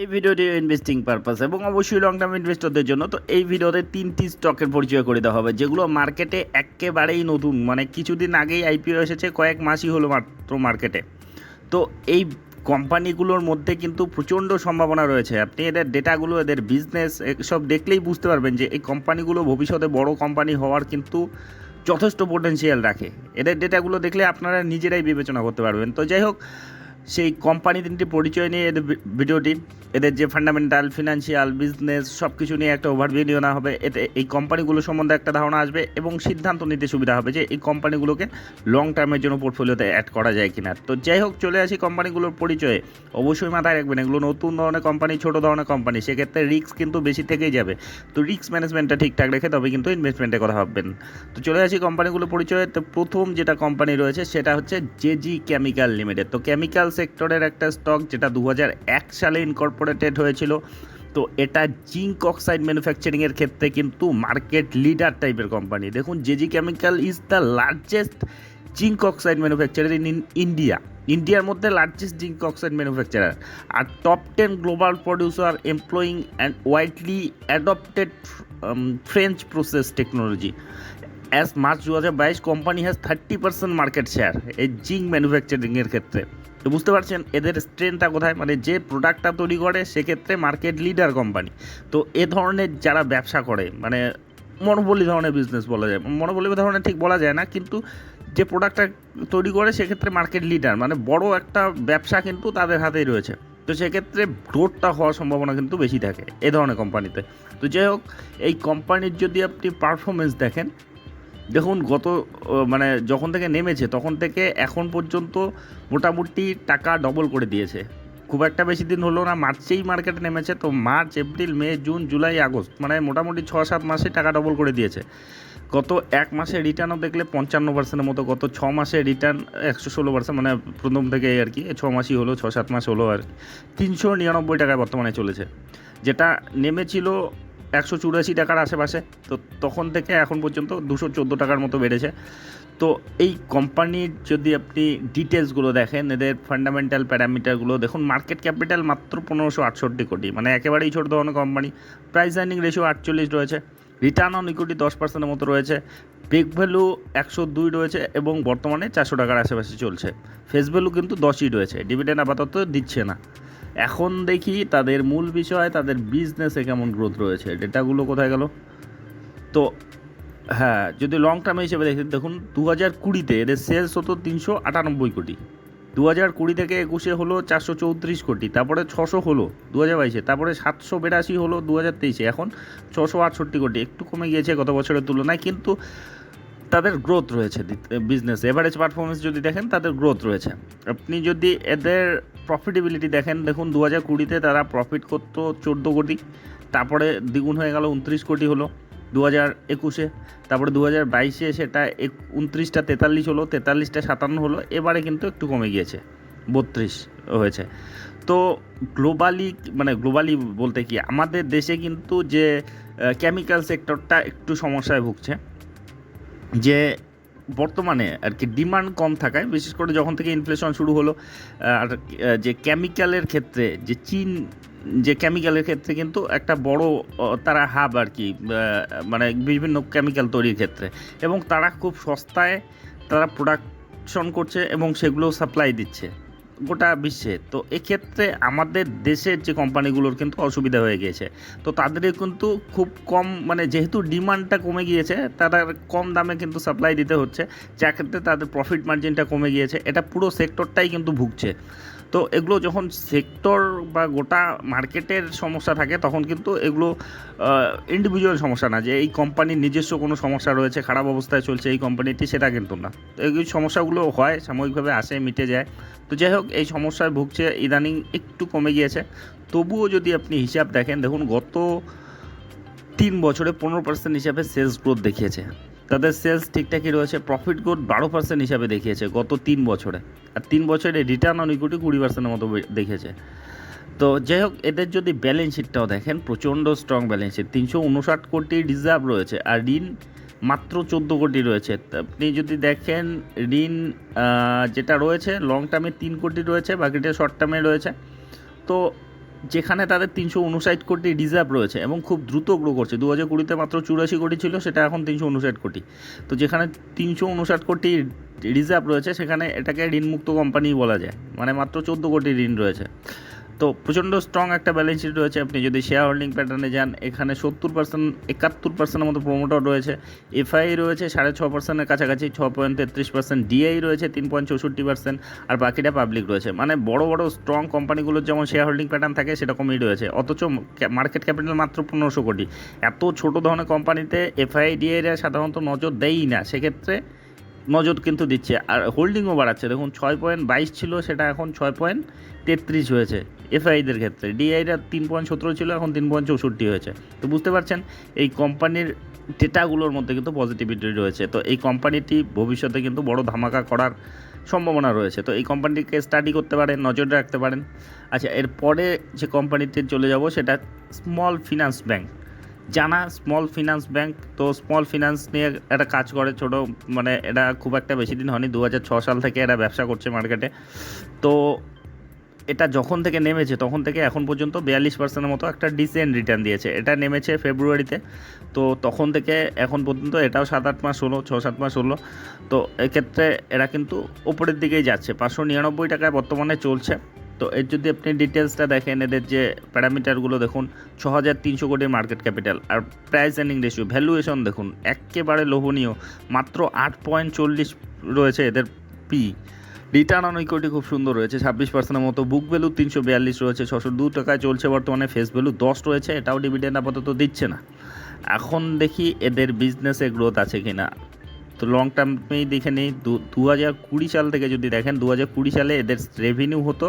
এই ভিডিওটি investing purpose এবং অবশ্যই লং টার্ম ইনভেস্টরদের জন্য। তো এই ভিডিওতে তিনটি স্টকের পরিচয় করে দেওয়া হবে, যেগুলো মার্কেটে একেবারেই নতুন। মানে কিছুদিন আগেই আইপিও এসেছে, কয়েক মাসই হলো মাত্র মার্কেটে তো এই কোম্পানিগুলোর মধ্যে কিন্তু প্রচণ্ড সম্ভাবনা রয়েছে। আপনি এদের ডেটাগুলো এদের বিজনেস সব দেখলেই বুঝতে পারবেন যে এই কোম্পানিগুলো ভবিষ্যতে বড় কোম্পানি হওয়ার কিন্তু যথেষ্ট পোটেনশিয়াল রাখে। এদের ডেটাগুলো দেখলে আপনারা নিজেরাই বিবেচনা করতে পারবেন। তো যাই হোক সেই কোম্পানি তিনটি পরিচয় নিয়ে এদের ভিডিওটি এদের যে ফান্ডামেন্টাল ফিনান্সিয়াল বিজনেস সব কিছু নিয়ে একটা ওভারভিউ নিয়ে নেওয়া হবে। এতে, এই কোম্পানিগুলো সম্বন্ধে একটা ধারণা আসবে এবং সিদ্ধান্ত নিতে সুবিধা হবে যে এই কোম্পানিগুলোকে লং টার্মের জন্য পোর্টফোলিওতে অ্যাড করা যায় কিনা। তো যাই হোক, চলে আসি কোম্পানিগুলোর পরিচয়ে। অবশ্যই মাথায় রাখবেন, এগুলো নতুন ধরনের কোম্পানি ছোট ধরনের কোম্পানি সেক্ষেত্রে রিস্ক কিন্তু বেশি থেকেই যাবে। তো রিস্ক ম্যানেজমেন্টটা ঠিকঠাক রেখে তবে কিন্তু ইনভেস্টমেন্টের কথা ভাববেন। তো চলে আসি কোম্পানিগুলোর পরিচয়ে। তো প্রথম যেটা কোম্পানি রয়েছে, সেটা হচ্ছে জেজি কেমিক্যাল লিমিটেড তো কেমিক্যাল সেক্টরের একটা স্টক যেটা দু সালে ইনকর্পোরেটেড হয়েছিল। তো এটা জিঙ্ক অক্সাইড ম্যানুফ্যাকচারিংয়ের ক্ষেত্রে কিন্তু মার্কেট লিডার টাইপের কোম্পানি দেখুন JG chemical is the largest zinc oxide manufacturer in India ইন্ডিয়ার মধ্যে largest zinc oxide manufacturer R top ten global producer employing and widely adopted French process technology as March দু হাজার বাইশ company has thirty percent market share এই zinc ম্যানুফ্যাকচারিংয়ের ক্ষেত্রে। তো বুঝতে পারছেন, এদের স্ট্রেংথটা কোথায়? মানে যে প্রোডাক্টটা তৈরি করে, সেক্ষেত্রে মার্কেট লিডার কোম্পানি তো এ ধরনের যারা ব্যবসা করে মানে মনোবলি ধরনের বিজনেস বলা যায়। মনোবলি ধরনের ঠিক বলা যায় না, কিন্তু যে প্রোডাক্টটা তৈরি করে, সেক্ষেত্রে মার্কেট লিডার মানে বড় একটা ব্যবসা কিন্তু তাদের হাতেই রয়েছে। তো সেক্ষেত্রে গ্রোথটা হওয়ার সম্ভাবনা কিন্তু বেশি থাকে এ ধরনের কোম্পানিতে তো। যাই হোক, এই কোম্পানির যদি আপনি পারফরমেন্স দেখেন দেখুন, গত মানে যখন থেকে নেমেছে, তখন থেকে এখন পর্যন্ত মোটামুটি টাকা ডবল করে দিয়েছে। খুব একটা বেশি দিন হলো না, মার্চেই মার্কেটে নেমেছে, তো March, April, May, June, July, August মানে মোটামুটি ছ, সাত মাসে টাকা ডবল করে দিয়েছে। গত এক মাসে রিটার্নও দেখলে পঞ্চান্ন পার্সেন্টের মতো, গত ছ মাসে রিটার্ন একশো ষোলো পার্সেন্ট মানে প্রথম থেকে আর কি, ছ মাসই হলো, ছ, সাত মাস হলো আর তিনশো নিরানব্বই টাকায় বর্তমানে চলেছে। যেটা নেমেছিল একশো চুরাশি টাকার আশেপাশে। তো তখন থেকে এখন পর্যন্ত দুশো চোদ্দ টাকার মতো বেড়েছে। তো এই কোম্পানির যদি আপনি ডিটেলসগুলো দেখেন, এদের ফান্ডামেন্টাল প্যারামিটারগুলো দেখুন মার্কেট ক্যাপিটাল মাত্র পনেরোশো আটষট্টি কোটি। মানে একেবারেই ছোট ধরনের কোম্পানি প্রাইস আর্নিং রেশিও আটচল্লিশ রয়েছে। রিটার্ন অন ইকুইটি দশ পার্সেন্টের মতো রয়েছে। ব্রেক ভ্যালু একশো দুই রয়েছে এবং বর্তমানে চারশো টাকার আশেপাশে চলছে। ফেস ভ্যালু কিন্তু দশই রয়েছে। ডিভিডেন্ড আপাতত দিচ্ছে না। এখন দেখি তাদের মূল বিষয়, তাদের বিজনেসে কেমন গ্রোথ রয়েছে। ডেটাগুলো কোথায় গেল? তো হ্যাঁ যদি লং টার্ম হিসেবে দেখি দেখুন দু হাজার কুড়িতে এদের সেলস হতো তিনশো আটানব্বই কোটি। দু হাজার কুড়ি থেকে একুশে হলো চারশো চৌত্রিশ কোটি, তারপরে ছশো হলো দু হাজার বাইশে, তারপরে সাতশো বিরাশি হলো দু হাজার তেইশে, এখন ছশো আটষট্টি কোটি, একটু কমে গিয়েছে গত বছরের তুলনায়, কিন্তু তাদের গ্রোথ রয়েছে বিজনেস এভারেজ পারফরমেন্স যদি দেখেন, তাদের গ্রোথ রয়েছে। আপনি যদি এদের প্রফিটেবিলিটি দেখেন, দেখুন দু হাজার কুড়িতে তারা প্রফিট করতো চোদ্দ কোটি, তারপরে দ্বিগুণ হয়ে গেল উনত্রিশ কোটি হলো দু হাজার একুশে, তারপরে দু হাজার বাইশে সেটা এক উনত্রিশটা তেতাল্লিশ হলো, তেতাল্লিশটা সাতান্ন হলো, এবারে কিন্তু একটু কমে গিয়েছে, বত্রিশ হয়েছে। তো গ্লোবালি মানে গ্লোবালি বলতে কি, আমাদের দেশে কিন্তু যে কেমিক্যাল সেক্টরটা একটু সমস্যায় ভুগছে। যে বর্তমানে আর কি ডিমান্ড কম থাকায়, বিশেষ করে যখন থেকে ইনফ্লেশন শুরু হলো আর যে কেমিক্যালের ক্ষেত্রে, যে চীন, যে কেমিক্যালের ক্ষেত্রে কিন্তু একটা বড় তারা হাব আর কি মানে বিভিন্ন কেমিক্যাল তৈরির ক্ষেত্রে। এবং তারা খুব সস্তায় তারা প্রোডাকশন করছে এবং সেগুলো সাপ্লাই দিচ্ছে। গোটা বিশ্বে। তো এক্ষেত্রে আমাদের দেশের যে কোম্পানিগুলোর কিন্তু অসুবিধা হয়ে গিয়েছে। তো তাদের কিন্তু খুব কম মানে যেহেতু ডিমান্ডটা কমে গিয়েছে, তারা কম দামে কিন্তু সাপ্লাই দিতে হচ্ছে। যা ক্ষেত্রে তাদের প্রফিট মার্জিনটা কমে গিয়েছে। এটা পুরো সেক্টরটাই কিন্তু ভুগছে। তো এগুলো যখন সেক্টর বা গোটা মার্কেটের সমস্যা থাকে, তখন কিন্তু এগুলো ইন্ডিভিজুয়াল সমস্যা না, যে এই কোম্পানির নিজস্ব কোনো সমস্যা রয়েছে, খারাপ অবস্থায় চলছে এই কোম্পানিটি সেটা কিন্তু না। তো এই সমস্যাগুলো হয়, সাময়িকভাবে আসে, মিটে যায়। তো যাই হোক, এই সমস্যায় ভুগছে, ইদানিং একটু কমে গিয়েছে। তবুও যদি আপনি হিসাব দেখেন, দেখুন গত তিন বছরে পনেরো পার্সেন্ট হিসাবে সেলস গ্রোথ দেখিয়েছে। তাদের সেলস ঠিকঠাকই রয়েছে প্রফিট গ্রোথ বারো পার্সেন্ট হিসাবে দেখিয়েছে গত তিন বছরে। আর তিন বছরে রিটার্ন অন ইকুইটি কুড়ি পার্সেন্টের মতো দেখিয়েছে। তো যাই হোক, এদের যদি ব্যালেন্স শিটটাও দেখেন, প্রচণ্ড স্ট্রং ব্যালেন্স শিট তিনশো উনষাট কোটি রিজার্ভ রয়েছে আর ঋণ মাত্র চোদ্দ কোটি রয়েছে। আপনি যদি দেখেন, ঋণ যেটা রয়েছে লং টার্মে তিন কোটি রয়েছে, বাকিটা শর্ট টার্মে রয়েছে। তো যেখানে তাদের তিনশো উনষাট কোটি রিজার্ভ রয়েছে এবং খুব দ্রুত গ্রো করছে। দু হাজার কুড়িতে মাত্র চুরাশি কোটি ছিল, সেটা এখন তিনশো উনষাট কোটি। তো যেখানে তিনশো উনষাট কোটি রিজার্ভ রয়েছে, সেখানে এটাকে ঋণমুক্ত কোম্পানি বলা যায়। মানে মাত্র চোদ্দ কোটি ঋণ রয়েছে। তো প্রচণ্ড স্ট্রং একটা ব্যালেন্স শিট রয়েছে। আপনি যদি শেয়ার হোল্ডিং প্যাটার্নে যান, এখানে সত্তর পার্সেন্ট একাত্তর পার্সেন্টের মতো প্রোমোটার রয়েছে। এফআই রয়েছে সাড়ে ছ পার্সেন্টের কাছাকাছি, ছ পয়েন্ট তেত্রিশ পার্সেন্ট ডিআই রয়েছে তিন পয়েন্ট চৌষট্টি পার্সেন্ট আর বাকিটা পাবলিক রয়েছে। মানে বড় বড় স্ট্রং কোম্পানিগুলোর যেমন শেয়ার হোল্ডিং প্যাটার্ন থাকে, সেরকমই রয়েছে। অথচ মার্কেট ক্যাপিটাল মাত্র পনেরোশো কোটি। এত ছোট ধরনের কোম্পানিতে এফআই ডিআইরা সাধারণত নজর দেয়ই না। সেক্ষেত্রে নজর কিন্তু দিচ্ছে। আর হোল্ডিংও বাড়াচ্ছে। দেখুন, ছয় পয়েন্ট বাইশ ছিল, সেটা এখন ছয় পয়েন্ট তেত্রিশ হয়েছে এফআইদের ক্ষেত্রে। ডিআইরা তিন পয়েন্ট সতেরো ছিল, এখন তিন পয়েন্ট চৌষট্টি হয়েছে। তো বুঝতে পারছেন, এই কোম্পানির ডেটাগুলোর মধ্যে কিন্তু পজিটিভিটি রয়েছে। তো এই কোম্পানিটি ভবিষ্যতে কিন্তু বড় ধামাকা করার সম্ভাবনা রয়েছে। তো এই কোম্পানিটিকে স্টাডি করতে পারেন, নজরে রাখতে পারেন। আচ্ছা এরপরে যে কোম্পানিতে চলে যাব, সেটা স্মল ফিনান্স ব্যাংক জানা স্মল ফিনান্স ব্যাংক তো স্মল ফিনান্স নিয়ে একটা কাজ করে ছোট মানে এটা খুব একটা বেশি দিন হয়নি দু সাল থেকে এরা ব্যবসা করছে মার্কেটে তো এটা যখন থেকে নেমেছে, তখন থেকে এখন পর্যন্ত বিয়াল্লিশ পার্সেন্টের মতো একটা ডিসেন্ট রিটার্ন দিয়েছে। এটা নেমেছে ফেব্রুয়ারিতে তো তখন থেকে এখন পর্যন্ত এটাও সাত আট মাস হলো, ছ সাত মাস হলো। তো এক্ষেত্রে এরা কিন্তু ওপরের দিকেই যাচ্ছে, পাঁচশো নিরানব্বই টাকায় বর্তমানে চলছে। তো এর যদি আপনি ডিটেলসটা দেখেন, এদের যে প্যারামিটারগুলো দেখুন ছ হাজার তিনশো কোটি মার্কেট ক্যাপিটাল আর প্রাইস এর্নিং রেশিও ভ্যালুয়েশন দেখুন একেবারে লোভনীয়, মাত্র আট পয়েন্ট চল্লিশ রয়েছে এদের পি রিটার্ন অন ইকুইটি খুব সুন্দর রয়েছে, ছাব্বিশ পার্সেন্টের মতো বুক ভ্যালু তিনশো বিয়াল্লিশ রয়েছে, ছশো দু টাকায় চলছে বর্তমানে ফেস ভ্যালু দশ রয়েছে, এটাও ডিভিডেন্ড আপাতত দিচ্ছে না। এখন দেখি এদের বিজনেসে গ্রোথ আছে কি না তো লং টার্মেই দেখে নিই। দু হাজার কুড়ি সাল থেকে যদি দেখেন দু হাজার কুড়ি সালে এদের রেভিনিউ হতো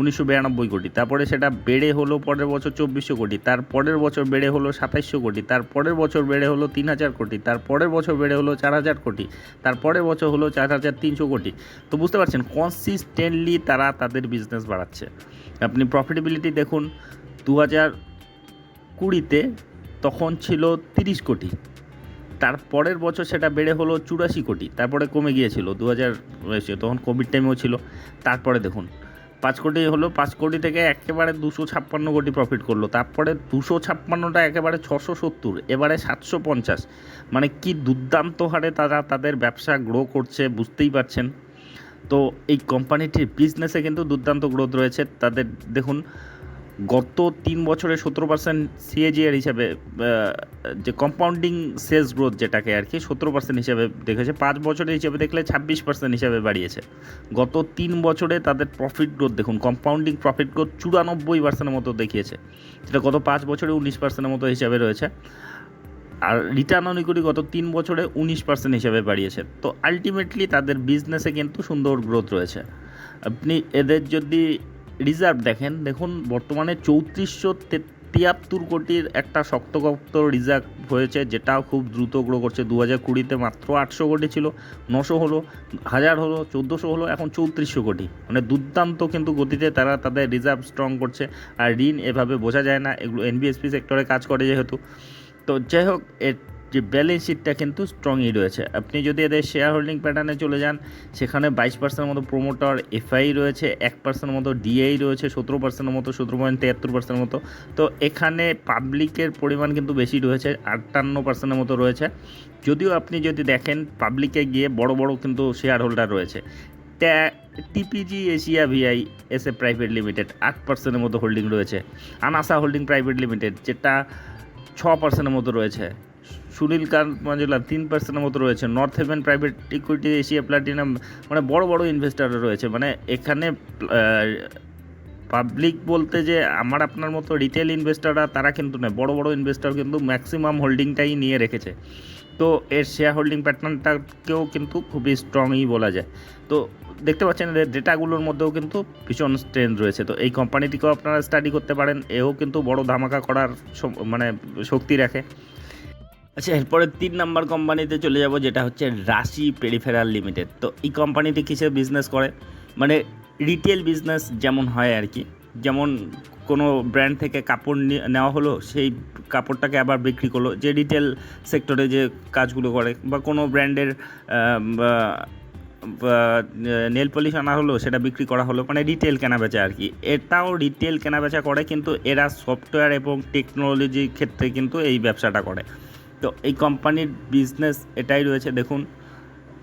উনিশশো বিরানব্বই কোটি। তারপরে সেটা বেড়ে হলো পরের বছর চব্বিশশো কোটি, তার পরের বছর বেড়ে হলো সাতাইশশো কোটি, তার পরের বছর বেড়ে হলো তিন হাজার কোটি, তার পরের বছর বেড়ে হলো চার হাজার কোটি, তার পরের বছর হলো চার হাজার তিনশো কোটি। তো বুঝতে পারছেন কনসিস্টেন্টলি তারা তাদের বিজনেস বাড়াচ্ছে। আপনি প্রফিটেবিলিটি দেখুন দু হাজার কুড়িতে তখন ছিল তিরিশ কোটি। তার পরের বছর সেটা বেড়ে হলো চুরাশি কোটি, তারপরে কমে গিয়েছিল দু হাজার তখন কোভিড টাইমেও ছিল। তারপরে দেখুন, পাঁচ কোটি হলো, পাঁচ কোটি থেকে একেবারে দুশো ছাপ্পান্ন কোটি প্রফিট করল, তারপরে দুশো ছাপ্পান্নটা একেবারে ছশো সত্তর, এবারে সাতশো পঞ্চাশ। মানে কি দুর্দান্ত হারে তারা তাদের ব্যবসা গ্রো করছে, বুঝতেই পারছেন? তো এই কোম্পানিটির বিজনেসে কিন্তু দুর্দান্ত গ্রোথ রয়েছে। তাদের দেখুন গত তিন বছরে সতেরো পার্সেন্ট সিএজিআর হিসাবে যে কম্পাউন্ডিং সেলস গ্রোথ যেটাকে আর কি, সতেরো পার্সেন্ট হিসাবে দেখেছে। পাঁচ বছরের হিসাবে দেখলে ছাব্বিশ পার্সেন্ট হিসাবে বাড়িয়েছে। গত তিন বছরে তাদের প্রফিট গ্রোথ দেখুন কম্পাউন্ডিং প্রফিট গ্রোথ চুরানব্বই পার্সেন্টের মতো দেখিয়েছে। যেটা গত পাঁচ বছরে উনিশ পার্সেন্টের মতো হিসাবে রয়েছে। আর রিটার্ন অন ইকুইটি গত তিন বছরে উনিশ পার্সেন্ট হিসাবে বাড়িয়েছে। তো আলটিমেটলি তাদের বিজনেসে কিন্তু সুন্দর গ্রোথ রয়েছে। আপনি এদের যদি রিজার্ভ দেখেন, দেখুন বর্তমানে চৌত্রিশশো তিয়াত্তর কোটির একটা শক্তগপ্ত রিজার্ভ হয়েছে, যেটাও খুব দ্রুত গ্রো করছে। দু হাজার কুড়িতে মাত্র আটশো কোটি ছিল, নশো হলো, হাজার হলো, চোদ্দোশো হলো, এখন চৌত্রিশশো কোটি। মানে দুর্দান্ত কিন্তু গতিতে তারা তাদের রিজার্ভ স্ট্রং করছে, আর ঋণ এভাবে বোঝা যায় না। এগুলো এনবিএসপি সেক্টরে কাজ করে যেহেতু। তো যাই হোক, এর যে ব্যালেন্স শিটটা কিন্তু স্ট্রংই রয়েছে। আপনি যদি এদের শেয়ার হোল্ডিং প্যাটার্নে চলে যান, সেখানে বাইশ পার্সেন্টের মতো প্রোমোটার এফআই রয়েছে, এক পার্সেন্টের মতো ডিআই রয়েছে, সতেরো পার্সেন্টের মতো, সতেরো পয়েন্ট তিয়াত্তর পার্সেন্টের মতো। তো এখানে পাবলিকের পরিমাণ কিন্তু বেশি রয়েছে, আটান্ন পার্সেন্টের মতো রয়েছে। যদিও আপনি যদি দেখেন পাবলিকে গিয়ে বড় বড় কিন্তু শেয়ার হোল্ডার রয়েছে TPG Asia VI S A private limited আট পার্সেন্টের মতো হোল্ডিং রয়েছে। আনাসা হোল্ডিং প্রাইভেট লিমিটেড যেটা ছ পার্সেন্টের মতো রয়েছে। সুনীল কান্ত মাজুলা তিন পার্সেন্টের মতো রয়েছে। North Haven private equity Asia platinum মানে বড় বড় ইনভেস্টাররা রয়েছে। মানে এখানে পাবলিক বলতে যে আমার আপনার মতো রিটেল ইনভেস্টাররা তারা কিন্তু নয়, বড় বড় ইনভেস্টার কিন্তু ম্যাক্সিমাম হোল্ডিংটাই নিয়ে রেখেছে। তো এর শেয়ার হোল্ডিং প্যাটার্নটাকেও কিন্তু খুবই স্ট্রংই বলা যায়। তো দেখতে পাচ্ছেন, এদের ডেটাগুলোর মধ্যেও কিন্তু ভীষণ স্ট্রেন্থ রয়েছে। তো এই কোম্পানিটিকেও আপনারা স্টাডি করতে পারেন, এও কিন্তু বড় ধামাকা করার মানে শক্তি রাখে। আচ্ছা এরপরে তিন নাম্বার কোম্পানিতে চলে যাব, যেটা হচ্ছে রাশি পেরিফেরাল লিমিটেড। তো এই কোম্পানিটি কিসের বিজনেস করে? মানে রিটেল বিজনেস যেমন হয় আর কি। যেমন কোনো ব্র্যান্ড থেকে কাপড় নেওয়া হলো, সেই কাপড়টাকে আবার বিক্রি করল। যে রিটেল সেক্টরে যে কাজগুলো করে, বা কোনো ব্র্যান্ডের নেল পলিশ আনা হলো, সেটা বিক্রি করা হলো। মানে রিটেল কেনাবেচা আর কি। এটাও রিটেল কেনাবেচা করে, কিন্তু এরা সফটওয়্যার এবং টেকনোলজির ক্ষেত্রে কিন্তু এই ব্যবসাটা করে। তো এই কোম্পানির বিজনেস এটাই রয়েছে। দেখুন,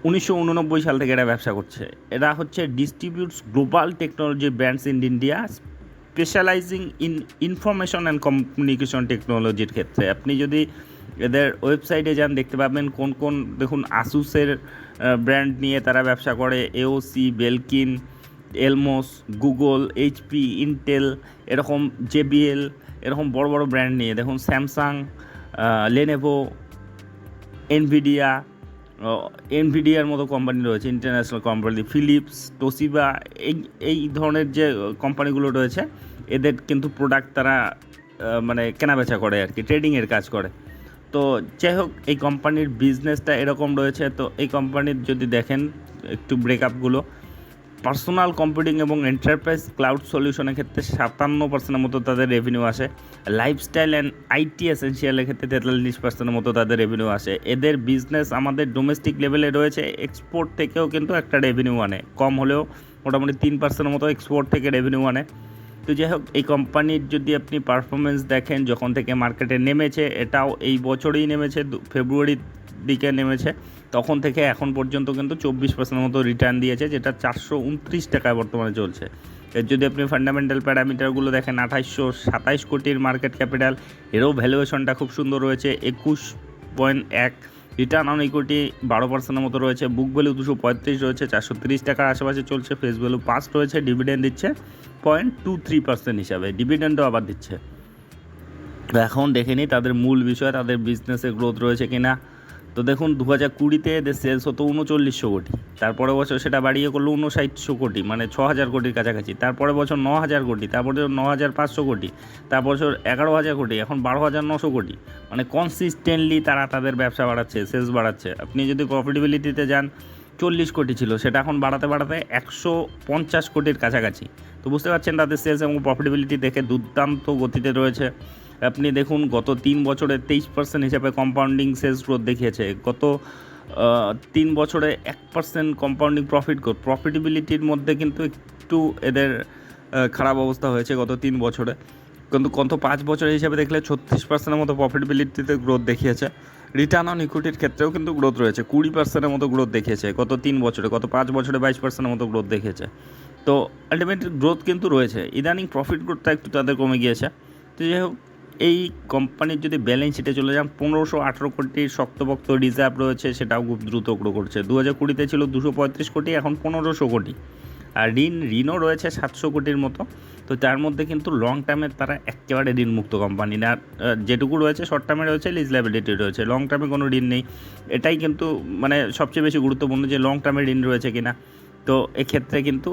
উনিশশো উননব্বই সাল থেকে এরা ব্যবসা করছে। এরা হচ্ছে distributes global technology brands in India specialising in information and communication টেকনোলজির ক্ষেত্রে। আপনি যদি এদের ওয়েবসাইটে যান, দেখতে পাবেন কোন কোন, দেখুন আসুসের ব্র্যান্ড নিয়ে তারা ব্যবসা করে। এওসি বেলকিন এলমোস গুগল এইচপি ইন্টেল এরকম জেবিএল এরকম বড় বড় ব্র্যান্ড নিয়ে। দেখুন স্যামসাং লেনেভো এনভিডিয়া এনভিডিয়ার মতো কোম্পানি রয়েছে ইন্টারন্যাশনাল কোম্পানি ফিলিপস তোসিবা এই এই ধরনের যে কোম্পানিগুলো রয়েছে, এদের কিন্তু প্রোডাক্ট তারা মানে কেনাবেচা করে আর কি ট্রেডিংয়ের কাজ করে। তো যাই হোক, এই কোম্পানির বিজনেসটা এরকম রয়েছে, তো এই কোম্পানির যদি দেখেন, একটু ব্রেকআপগুলো পার্সোনাল কম্পিউটিং এবং এন্টারপ্রাইজ ক্লাউড সলিউশনের ক্ষেত্রে সাতান্ন পার্সেন্টের মতো তাদের রেভিনিউ আসে। লাইফস্টাইল অ্যান্ড আইটি এসেন্সিয়ালের ক্ষেত্রে তেতাল্লিশ পার্সেন্টের মতো তাদের রেভিনিউ আসে। এদের বিজনেস আমাদের ডোমেস্টিক লেভেলে রয়েছে এক্সপোর্ট থেকেও কিন্তু একটা রেভিনিউ আনে। কম হলেও মোটামুটি তিন পার্সেন্টের মতো এক্সপোর্ট থেকে রেভিনিউ আনে। তো যাই হোক, এই কোম্পানির যদি আপনি পারফরমেন্স দেখেন, যখন থেকে মার্কেটে নেমেছে, এটাও এই বছরেই নেমেছে ফেব্রুয়ারির দিকে নেমেছে। তখন থেকে এখন পর্যন্ত কিন্তু চব্বিশ পার্সেন্টের মতো রিটার্ন দিয়েছে, যেটা চারশো উনত্রিশ টাকায় বর্তমানে চলছে। এর যদি আপনি ফান্ডামেন্টাল প্যারামিটারগুলো দেখেন, আঠাইশশো সাতাইশ কোটির মার্কেট ক্যাপিটাল এরও ভ্যালুয়েশনটা খুব সুন্দর রয়েছে, একুশ পয়েন্ট এক রিটার্ন অন ইকুইটি বারো পার্সেন্টের মতো রয়েছে বুক ভ্যালু দুশো পঁয়ত্রিশ রয়েছে, চারশো তিরিশ টাকার আশেপাশে চলছে ফেস ভ্যালু পাঁচ রয়েছে ডিভিডেন্ড দিচ্ছে পয়েন্ট টু থ্রি পার্সেন্ট হিসাবে ডিভিডেন্ডও আবার দিচ্ছে। এখন দেখে নিই তাদের মূল বিষয়, তাদের বিজনেসে গ্রোথ রয়েছে কিনা। তো দেখুন দু হাজার কুড়িতে এদের সেলস হতো উনচল্লিশশো কোটি। তারপরে বছর সেটা বাড়িয়ে করল উনষাটশো কোটি মানে ছ হাজার কোটির কাছাকাছি। তারপরে বছর ন হাজার কোটি, তারপরে ন হাজার পাঁচশো কোটি তার বছর এগারো হাজার কোটি, এখন বারো হাজার নশো কোটি। মানে কনসিস্টেন্টলি তারা তাদের ব্যবসা বাড়াচ্ছে সেলস বাড়াচ্ছে। আপনি যদি প্রফিটেবিলিটিতে যান, চল্লিশ কোটি ছিল, সেটা এখন বাড়াতে বাড়াতে একশো পঞ্চাশ কোটির কাছাকাছি। তো বুঝতে পারছেন তাদের সেলস এবং প্রফিটেবিলিটি দেখে দুর্দান্ত গতিতে রয়েছে। আপনি দেখুন, গত তিন বছরে তেইশ পার্সেন্ট হিসাবে কম্পাউন্ডিং সেলস গ্রোথ দেখিয়েছে। গত তিন বছরে এক পার্সেন্ট কম্পাউন্ডিং প্রফিট গ্রোথ প্রফিটেবিলিটির মধ্যে কিন্তু একটু এদের খারাপ অবস্থা হয়েছে গত তিন বছরে। কিন্তু গত পাঁচ বছরের হিসাবে দেখলে ছত্রিশ পার্সেন্টের মতো প্রফিটেবিলিটিতে গ্রোথ দেখিয়েছে। রিটার্ন অন ইকুইটির ক্ষেত্রেও কিন্তু গ্রোথ রয়েছে। কুড়ি পার্সেন্টের মতো গ্রোথ দেখিয়েছে গত তিন বছরে। গত পাঁচ বছরে বাইশ পার্সেন্টের মতো গ্রোথ দেখিয়েছে। তো আলটিমেট গ্রোথ কিন্তু রয়েছে। ইদানিং প্রফিট গ্রোথটা একটু তাদের কমে গিয়েছে। তো যাই হোক এই কোম্পানির যদি ব্যালেন্স শিটে চলে যান, পনেরোশো আঠেরো কোটির শক্তপোক্ত রিজার্ভ রয়েছে, সেটাও খুব দ্রুত গ্রো করছে। দু হাজার কুড়িতে ছিল দুশো পঁয়ত্রিশ কোটি, এখন পনেরোশো কোটি। আর ঋণ, ঋণও রয়েছে সাতশো কোটির মতো। তো তার মধ্যে কিন্তু লং টার্মের তারা একেবারে ঋণমুক্ত কোম্পানি না যেটুকু রয়েছে শর্ট টার্মে রয়েছে লিজ লাইবিলিটি রয়েছে। লং টার্মে কোনো ঋণ নেই। এটাই কিন্তু মানে সবচেয়ে বেশি গুরুত্বপূর্ণ যে লং টার্মে ঋণ রয়েছে কিনা। তো এক্ষেত্রে কিন্তু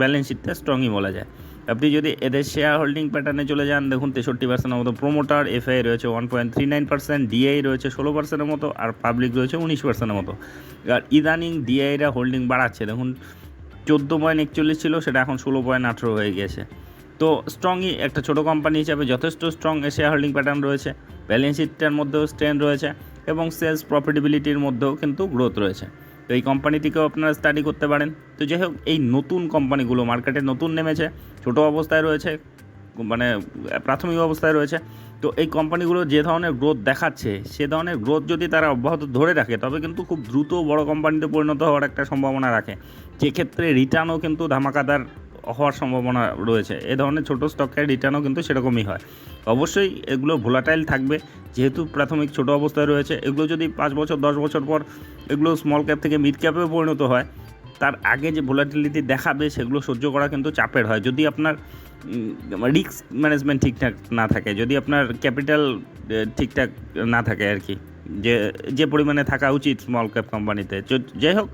ব্যালেন্স শিটটা স্ট্রংই বলা যায়। আপনি যদি এদের শেয়ার হোল্ডিং প্যাটার্নে চলে যান, দেখুন তেষট্টি পার্সেন্টের মতো প্রোমোটার এফআই রয়েছে one point three nine percent DI রয়েছে ষোলো পার্সেন্টের মতো, আর পাবলিক রয়েছে উনিশ পার্সেন্টের মতো। আর ইদানিং ডিআইরা হোল্ডিং বাড়াচ্ছে। দেখুন, চোদ্দ পয়েন্ট একচল্লিশ ছিল, সেটা এখন ষোলো পয়েন্ট আঠেরো হয়ে গিয়েছে। তো স্ট্রংই একটা ছোটো কোম্পানি হিসাবে যথেষ্ট স্ট্রং শেয়ার হোল্ডিং প্যাটার্ন রয়েছে। ব্যালেন্স শিটটার মধ্যেও স্ট্রেন রয়েছে এবং সেলস প্রফিটেবিলিটির মধ্যেও কিন্তু গ্রোথ রয়েছে। তো এই কোম্পানিটিকেও আপনারা স্টাডি করতে পারেন। তো যাই হোক, এই নতুন কোম্পানিগুলো মার্কেটে নতুন নেমেছে, ছোট অবস্থায় রয়েছে মানে প্রাথমিক অবস্থায় রয়েছে। তো এই কোম্পানিগুলো যে ধরনের গ্রোথ দেখাচ্ছে, সে ধরনের গ্রোথ যদি তারা অব্যাহত ধরে রাখে, তবে কিন্তু খুব দ্রুত বড় কোম্পানিতে পরিণত হওয়ার একটা সম্ভাবনা রাখে। যেক্ষেত্রে রিটার্নও কিন্তু ধামাকাদার হওয়ার সম্ভাবনা রয়েছে। এ ধরনের ছোটো স্টকের রিটার্নও কিন্তু সেরকমই হয়। অবশ্যই এগুলো ভোলাটাইল থাকবে, যেহেতু প্রাথমিক ছোট অবস্থায় রয়েছে। এগুলো যদি পাঁচ বছর, দশ বছর পর এগুলো স্মল ক্যাপ থেকে মিড ক্যাপেও পরিণত হয়, তার আগে যে ভোলাটিলিটি দেখাবে, সেগুলো সহ্য করা কিন্তু চাপের হয়। যদি আপনার রিস্ক ম্যানেজমেন্ট ঠিকঠাক না থাকে, যদি আপনার ক্যাপিটাল ঠিকঠাক না থাকে আর কি, যে যে পরিমাণে থাকা উচিত স্মল ক্যাপ কোম্পানিতে যাই হোক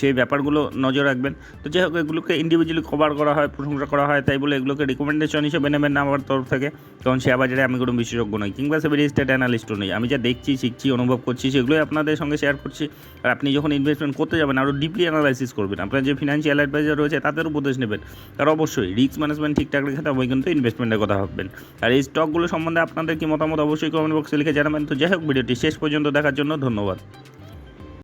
সেই ব্যাপারগুলো নজর রাখবেন। তো যাই হোক, এগুলোকে ইন্ডিভিজুয়ালি কভার করা হয়, প্রশংসা করা হয়, তাই বলে এগুলোকে রিকমেন্ডেশন হিসেবে নেবেন না আমার তরফ থেকে। কারণ শেয়ার বাজারে আমি কোনো বিশেষজ্ঞ নই, কিংবা সেভি রেজিস্টার্ড অ্যানালিস্টও নই। আমি যা দেখছি, শিখছি, অনুভব করছি, সেগুলোই আপনাদের সঙ্গে শেয়ার করছি। আর আপনি যখন ইনভেস্টমেন্ট করতে যাবেন আরও ডিপলি অ্যানালাইসিস করবেন। আপনার যে ফিনান্সিয়াল অ্যাডভাইজার রয়েছে, তাদের উপদেশ নেবেন। আর অবশ্যই রিস্ক ম্যানেজমেন্ট ঠিকঠাক রেখে তবে কিন্তু ইনভেস্টমেন্টের কথা ভাববেন। আর এই স্টকগুলো সম্বন্ধে আপনাদের কি মতামত, অবশ্যই কমেন্ট বক্সে লিখে জানাবেন। তো যাই হোক, ভিডিওটি শেষ পর্যন্ত দেখার জন্য ধন্যবাদ।